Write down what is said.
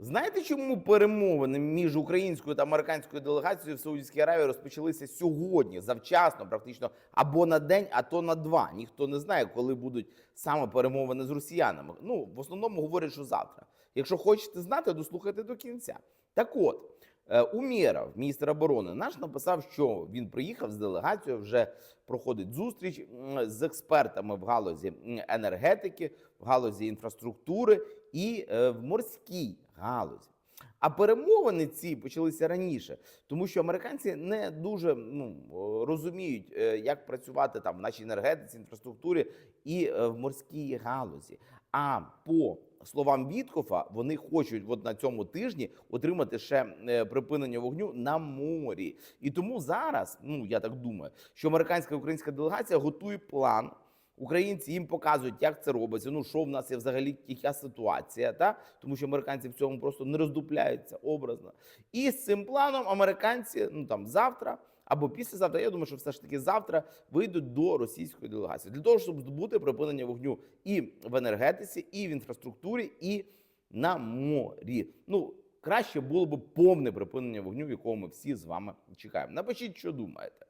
Знаєте, чому перемовини між українською та американською делегацією в Саудівській Аравії розпочалися сьогодні, завчасно, практично або на день, а то на два. Ніхто не знає, коли будуть саме перемовини з росіянами. Ну, в основному говорять, що завтра. Якщо хочете знати, дослухайте до кінця. Так от. е, Умєров, міністр оборони, наш написав, що він приїхав з делегацією, вже проходить зустріч з експертами в галузі енергетики, в галузі інфраструктури і е, в морській галузі. А перемовини ці почалися раніше, тому що американці не дуже ну, розуміють, е, як працювати там в нашій енергетиці, інфраструктурі і е, в морській галузі. А по словам Віткофа, вони хочуть от на цьому тижні отримати ще е, припинення вогню на морі. І тому зараз, ну я так думаю, що американська українська делегація готує план. Українці їм показують, як це робиться. Ну що в нас є взагалі яка ситуація, та тому що американці в цьому просто не роздупляються образно. І з цим планом американці ну там завтра або післязавтра, я думаю, що все ж таки завтра вийдуть до російської делегації для того, щоб здобути припинення вогню і в енергетиці, і в інфраструктурі, і на морі. Ну краще було б повне припинення вогню, в якого ми всі з вами чекаємо. Напишіть, що думаєте.